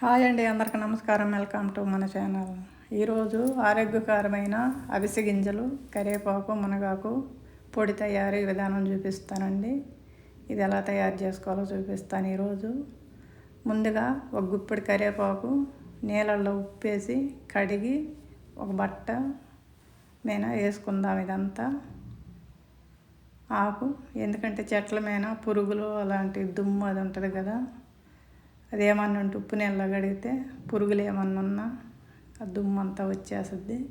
Hi అండి అందరికీ నమస్కారం. వెల్కమ్ టు మన ఛానల్. ఈరోజు ఆరోగ్యకరమైన అవిసె గింజలు కరివేపాకు మునగాకు పొడి తయారీ విధానం చూపిస్తానండి. ఇది ఎలా తయారు చేసుకోవాలో చూపిస్తాను ఈరోజు ముందుగా ఒక గుప్పిడి కరివేపాకు నీళ్ళల్లో ఉప్పేసి కడిగి ఒక బట్ట మీద వేసుకుందాం ఇదంతా. ఆకు ఎందుకంటే చెట్ల మీద పురుగులు అలాంటి దుమ్ము అది ఉంటుంది కదా. అది ఉంటే ఉప్పు నీళ్ళలో కడిగితే పురుగులు ఏమన్నా ఉన్నా ఆ దుమ్ము అంతా వచ్చేస్తుంది.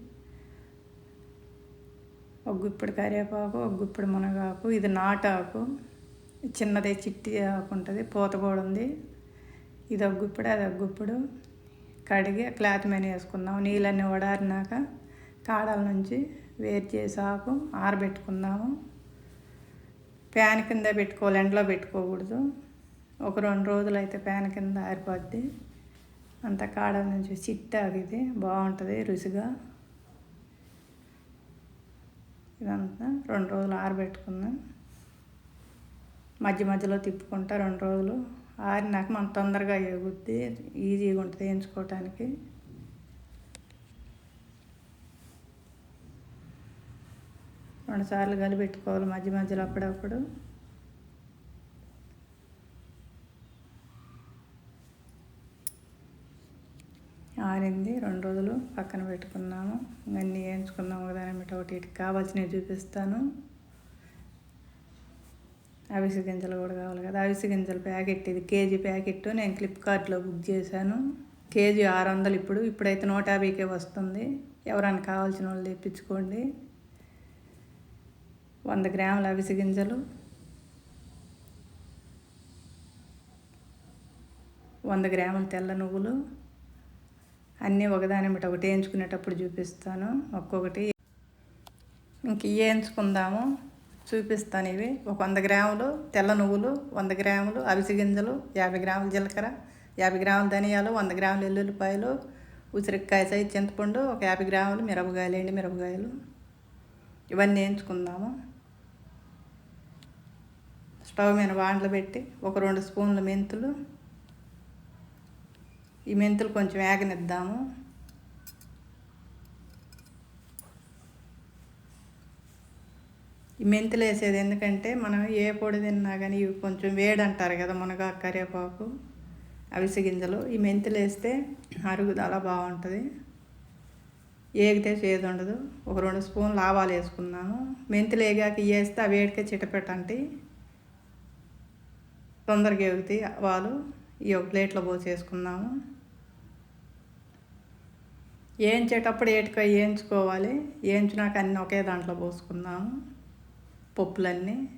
ఒక గుప్పిడి కరివేపాకు ఒక గుప్పిడి మునగాకు ఇది నాటాకు. చిన్నదే చిట్టి ఆకు ఉంటుంది పూత కూడా ఉంది. ఇది ఒక గుప్పిడు అది ఒక గుప్పిడు కడిగి క్లాత్ మీద వేసుకుందాం. నీళ్ళన్నీ వడారినాక కాడల నుంచి వేరు చేసి ఆకు ఆరబెట్టుకుందాము. ఫ్యాన్ కింద పెట్టుకోవాలి ఎండలో పెట్టుకోకూడదు. ఒక రెండు రోజులు అయితే ఫ్యాన్ కింద ఆరిపోద్ది. అంత కాడ నుంచి చిట్టాగిది బాగుంటుంది రుచిగా. ఇదంతా రెండు రోజులు ఆరబెట్టుకుందాం. మధ్య మధ్యలో తిప్పుకుంటా రెండు రోజులు. ఆరినాక మనం తొందరగా ఎగుద్ది. ఈజీగా ఉంటుంది వేయించుకోవటానికి రెండుసార్లు కలిపెట్టుకోవాలి మధ్య మధ్యలో అప్పుడప్పుడు. ఆరింది. రెండు రోజులు పక్కన పెట్టుకున్నాము. అన్నీ వేయించుకున్నాము ఒకదాని మీద ఒకటి ఇటు కావాల్సినవి చూపిస్తాను. అవిసె గింజలు కూడా కావాలి కదా. అవిసి గింజల ప్యాకెట్ ఇది. కేజీ ప్యాకెట్ నేను ఫ్లిప్కార్ట్లో బుక్ చేశాను. కేజీ ఆరు వందలు ఇప్పుడు. ఇప్పుడైతే నూట యాభైకే వస్తుంది. ఎవరైనా కావాల్సిన వాళ్ళు తెప్పించుకోండి. వంద గ్రాముల అవిసె గింజలు. వంద గ్రాముల తెల్ల నువ్వులు. అన్నీ ఒకదాని బట్టి ఒకటి వేయించుకునేటప్పుడు చూపిస్తాను. ఒక్కొక్కటి. ఇంక ఇవి వేయించుకుందాము. చూపిస్తాను ఇవి. ఒక వంద గ్రాములు తెల్ల నువ్వులు వంద గ్రాములు అవిసె గింజలు యాభై గ్రాములు జీలకర్ర యాభై గ్రాములు ధనియాలు వంద గ్రాములు ఎల్లుల్లిపాయలు ఉసిరికాయ సైజు చింతపండు ఒక యాభై గ్రాములు మిరపకాయలు ఎండి మిరపకాయలు. ఇవన్నీ వేయించుకుందాము. స్టవ్ మీద వాండ్లు పెట్టి ఒక రెండు స్పూన్ల మెంతులు ఈ మెంతులు కొంచెం వేగనిద్దాము ఈ మెంతులు వేసేది ఎందుకంటే మనం ఏ పొడి తిన్నా కానీ ఇవి కొంచెం వేడి అంటారు కదా మునగా కరివేపాకు అవిసె గింజలు. ఈ మెంతులు వేస్తే అరుగుదల బాగుంటుంది. ఏగితే చేదు ఉండదు. ఒక రెండు స్పూన్లు ఆవాలు వేసుకున్నాము మెంతులు వేగాక వేస్తే అవి వేడికే చిటపెట్టండి తొందరగా ఎగుతాయి ఆవాలు ఈ ఒక ప్లేట్లో పోసేసుకున్నాము వేయించేటప్పుడు ఏటుక వేయించుకోవాలి వేయించినాక అన్నీ ఒకే దాంట్లో పోసుకుందాము. పప్పులన్నీ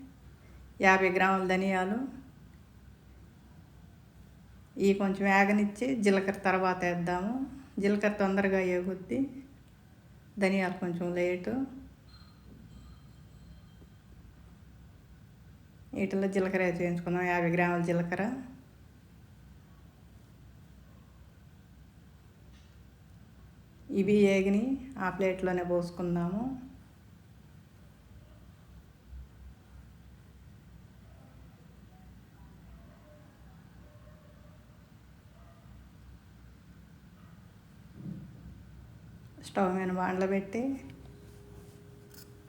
యాభై గ్రాముల ధనియాలు ఇవి కొంచెం వేగనిచ్చి జీలకర్ర తర్వాత వేద్దాము. జీలకర్ర తొందరగా ఎగుద్ది ధనియాలు కొంచెం లేటు. వీటిలో జీలకర్ర వేసి వేయించుకుందాం. యాభై గ్రాముల జీలకర్ర. ఇవి ఏగిని ఆ ప్లేట్లోనే పోసుకుందాము. స్టవ్ మీద బాండ్లు పెట్టి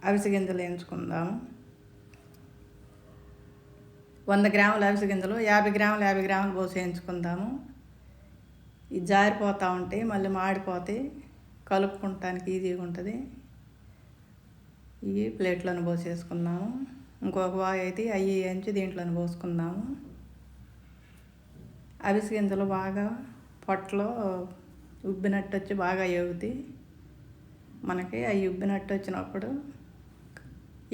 అవిసె గింజలు వేయించుకుందాము. వంద గ్రాముల అవిసి గింజలు యాభై గ్రాములు యాభై గ్రాములు పోసి వేయించుకుందాము. ఇది జారిపోతూ ఉంటాయి మళ్ళీ మాడిపోతాయి. కలుపుకుంటానికి ఈజీగా ఉంటుంది. ఇవి ప్లేట్లను పోసేసుకున్నాము ఇంకొక వాయి అయితే అవి అంచి దీంట్లోని పోసుకుందాము. అవిసె గింజలు బాగా పొట్టలో ఉబ్బినట్టు వచ్చి బాగా ఏగుతాయి. మనకి అవి ఉబ్బినట్టు వచ్చినప్పుడు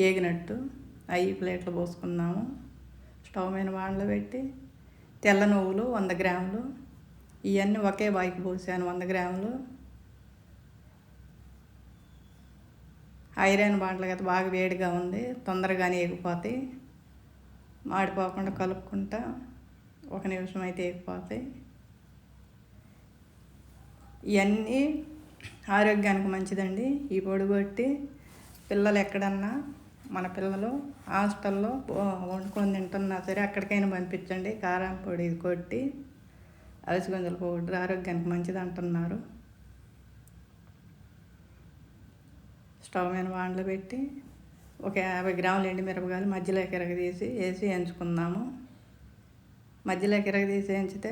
ఏగినట్టు అవి ప్లేట్లు పోసుకున్నాము స్టవ్ మీద వాడలో పెట్టి తెల్ల నువ్వులు వంద గ్రాములు ఇవన్నీ ఒకే బాయికి పోసాను వంద గ్రాములు. ఐరన్ బాండ్లు కదా బాగా వేడిగా ఉంది తొందరగానే ఎగిపోతాయి మాడిపోకుండా కలుపుకుంటా ఒక నిమిషం అయితే ఎగిపోతాయి ఇవన్నీ ఆరోగ్యానికి మంచిదండి. ఈ పొడి కొట్టి పిల్లలు ఎక్కడన్నా మన పిల్లలు హాస్టల్లో వండుకొని తింటున్నా సరే అక్కడికైనా పంపించండి. కారం పొడి కొట్టి అవిసి గింజల పౌడర్ ఆరోగ్యానికి మంచిది అంటున్నారు. స్టవ్ మీద వాండ్లు పెట్టి ఒక యాభై గ్రాములు ఎండి మిరపకాయలు మధ్యలోకి తీసి వేసి ఎంచుకుందాము. మధ్యలోకి తీసి ఎంచితే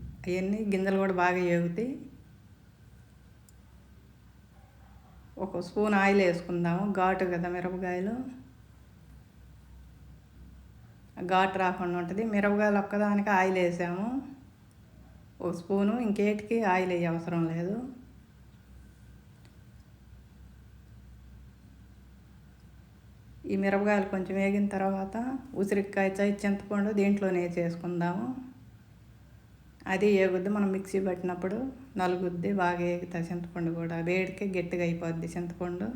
అవన్నీ గింజలు కూడా బాగా ఏగుతాయి. ఒక స్పూన్ ఆయిల్ వేసుకుందాము. ఘాటు కదా మిరపకాయలు. ఘాటు రాకుండా ఉంటుంది. మిరపకాయలు ఒక్కదానికి ఆయిల్ వేసాము. ఒక స్పూను ఇంకేటికి ఆయిల్ వేయ అవసరం లేదు. ఈ మిరపకాయలు కొంచెం వేగిన తర్వాత ఉసిరికాయ చై చింతపండు దీంట్లోనే చేసుకుందాము. అది ఏగుద్ది మనం మిక్సీ పట్టినప్పుడు నలుగుద్ది బాగా ఏగుతుంది చింతపండు కూడా. వేడికి గట్టిగా అయిపోద్ది చింతపండు.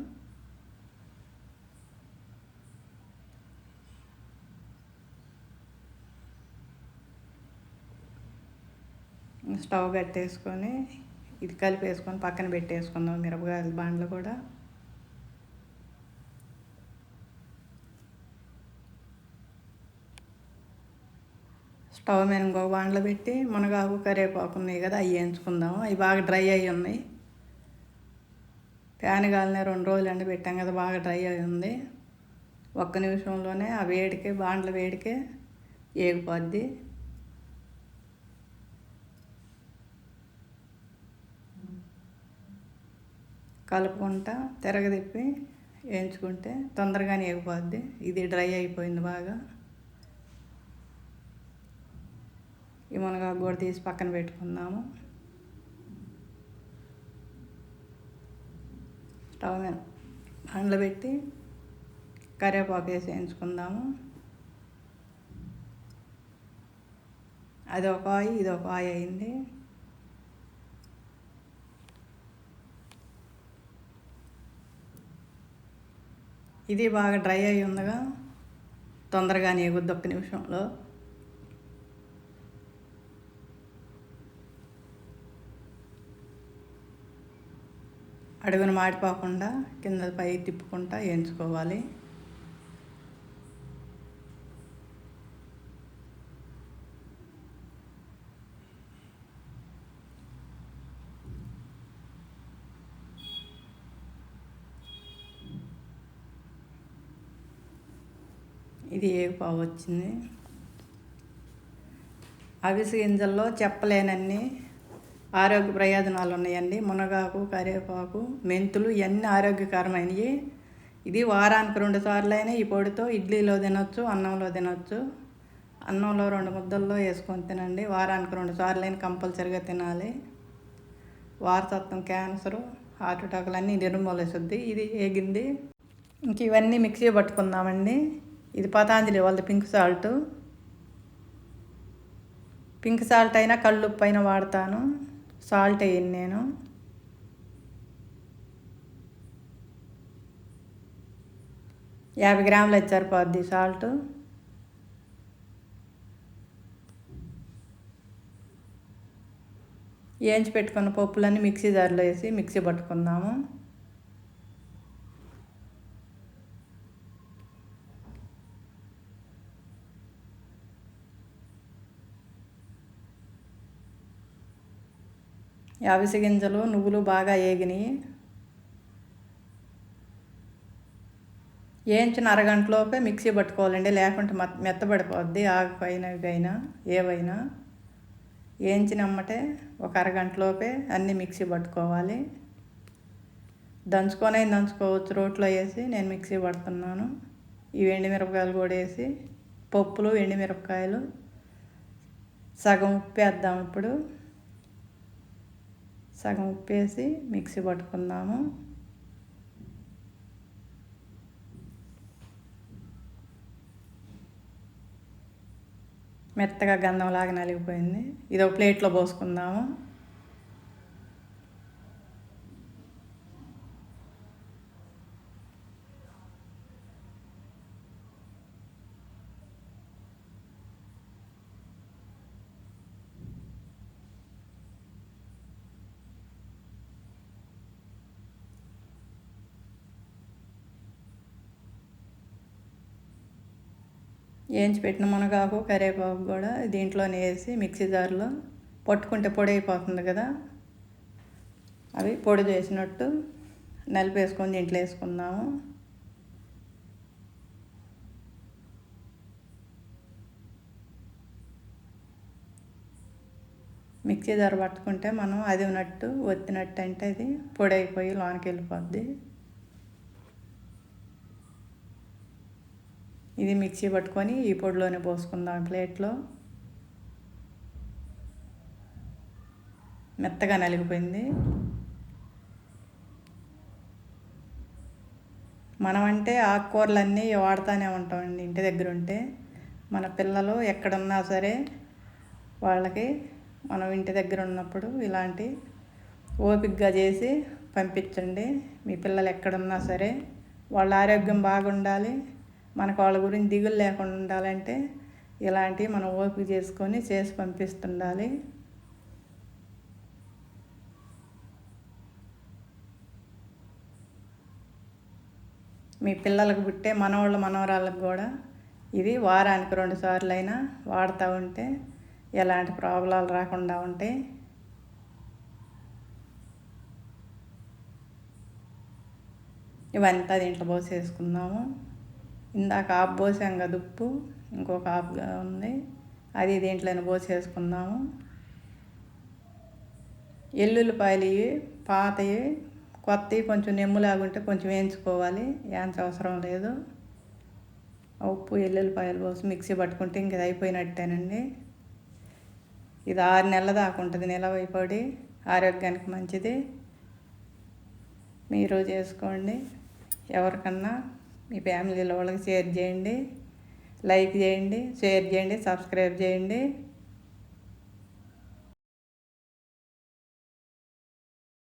స్టవ్ కట్టేసుకొని ఇది కలిపేసుకొని పక్కన పెట్టేసుకుందాం మిరపకాయల బాండ్లు కూడా. స్టవ్ మీద ఇంకో బాండ్లో పెట్టి మునగాకు కరివేపాకు ఉన్నాయి కదా అవి వేయించుకుందాము. అవి బాగా డ్రై అయి ఉన్నాయి. ప్యాన్ కాలిన రెండు రోజులు ఎండ పెట్టాం కదా బాగా డ్రై అయి ఉంది. ఒక్క నిమిషంలోనే ఆ వేడికే బాండ్ల వేడికే ఏగిపోద్ది. కలుపుకుంటా తిరగదిప్పి వేయించుకుంటే తొందరగానే ఎగిపోద్ది ఇది డ్రై అయిపోయింది బాగా. ఈ మునగాకు కూడా తీసి పక్కన పెట్టుకుందాము. స్టవ్ మీద బండ్లు పెట్టి కరివేపాకు వేసి వేయించుకుందాము. అది ఒక ఆయి ఇది ఒక ఆయి అయింది. ఇది బాగా డ్రై అయి ఉందిగా తొందరగానే ఎగుద్ది ఒక్క నిమిషంలో. అడుగును మాడిపోకుండా కింద పై తిప్పుకుంటా వేయించుకోవాలి ఇది ఏగిపావు వచ్చింది? అవిసి గింజల్లో చెప్పలేనన్ని ఆరోగ్య ప్రయోజనాలు ఉన్నాయండి. మునగాకు కరివేపాకు మెంతులు ఇవన్నీ ఆరోగ్యకరమైనవి ఇది వారానికి రెండు సార్లు అయినా ఈ పొడితో ఇడ్లీలో తినొచ్చు అన్నంలో తినొచ్చు. అన్నంలో రెండు ముద్దల్లో వేసుకొని తినండి. వారానికి రెండు సార్లు అయినా కంపల్సరిగా తినాలి. వారసత్వం క్యాన్సరు హార్ట్ అటాకులు అన్నీ నిర్మూలిస్తుంది ఇది ఏగింది. ఇంక ఇవన్నీ మిక్సీ పట్టుకుందామండి. ఇది పతాంజలి వాళ్ళది పింక్ సాల్ట్. పింక్ సాల్ట్ అయినా కళ్ళుప్పు అయినా వాడతాను. సాల్ట్ వేయను నేను. యాభై గ్రాములు ఇచ్చారు సరిపోద్ది సాల్ట్. వేయించి పెట్టుకున్న పప్పులన్నీ మిక్సీ జార్లో వేసి మిక్సీ పట్టుకుందాము. అవిసె గింజలు నువ్వులు బాగా వేగినాయి వేయించిన అరగంటలోపే మిక్సీ పట్టుకోవాలండి లేకుంటే మెత్తబడిపోద్ది ఆగిపోయినవైనా ఏవైనా. వేయించినమ్మటే ఒక అరగంటలోపే అన్నీ మిక్సీ పట్టుకోవాలి. దంచుకొని దంచుకోవచ్చు రోట్లో వేసి నేను మిక్సీ పడుతున్నాను. ఈ ఎండిమిరపకాయలు కూడా వేసి పప్పులు ఎండుమిరపకాయలు సగం ఉప్పు వేద్దాం ఇప్పుడు. సగం ఉప్పేసి మిక్సీ పట్టుకుందాము. మెత్తగా గంధంలాగా నలిగిపోయింది. ఇది ఒక ప్లేట్లో పోసుకుందాము. వేయించి పెట్టిన మునగాకు కరివేపాకు కూడా దీంట్లోనే వేసి మిక్సీ జార్లో పట్టుకుంటే పొడి అయిపోతుంది కదా. అవి పొడి చేసినట్టు నలిపేసుకొని దీంట్లో వేసుకుందాము. మిక్సీ ధర పట్టుకుంటే మనం అది ఉన్నట్టు ఒత్తినట్టు అంటే అది పొడి అయిపోయి లోనికి వెళ్ళిపోద్ది ఇది మిక్సీ పట్టుకొని ఈ పొడిలోనే పోసుకుందాం ప్లేట్లో. మెత్తగా నలిగిపోయింది. మనం అంటే ఆకుకూరలన్నీ వాడుతూనే ఉంటామండి ఇంటి దగ్గర ఉంటే. మన పిల్లలు ఎక్కడున్నా సరే వాళ్ళకి మనం ఇంటి దగ్గర ఉన్నప్పుడు ఇలాంటి ఓపిక్గా చేసి పంపించండి. మీ పిల్లలు ఎక్కడున్నా సరే వాళ్ళ ఆరోగ్యం బాగుండాలి. మనకు వాళ్ళ గురించి దిగులు లేకుండా ఉండాలంటే ఇలాంటివి మనం ఓపిక చేసుకొని చేసి పంపిస్తుండాలి. మీ పిల్లలకు పుట్టే మనవాళ్ళ మనవరాళ్ళకు కూడా ఇది వారానికి రెండు సార్లు అయినా వాడుతూ ఉంటే ఎలాంటి ప్రాబ్లాలు రాకుండా ఉంటాయి. ఇవంతా దీంట్లో పోసేసుకుందాము. ఇందాక ఆపు పోసాం కదా ఉప్పు ఇంకొక ఆపుగా ఉంది. అది దీంట్లోనే పోసేసుకుందాము. ఎల్లుల్లిపాయలు ఇవి పాతవి కొత్తవి కొంచెం నెమ్ములాగుంటే కొంచెం వేయించుకోవాలి. వేయించ అవసరం లేదు. ఉప్పు ఎల్లుల్లిపాయలు పోసి మిక్సీ పట్టుకుంటే ఇంక ఇది అయిపోయినట్టేనండి. ఇది ఆరు నెలల దాకా ఉంటుంది నిలవైపడి ఆరోగ్యానికి మంచిది. మీరు చేసుకోండి. ఎవరికన్నా మీ ఫ్యామిలీలో వాళ్ళకి షేర్ చేయండి లైక్ చేయండి షేర్ చేయండి సబ్స్క్రైబ్ చేయండి.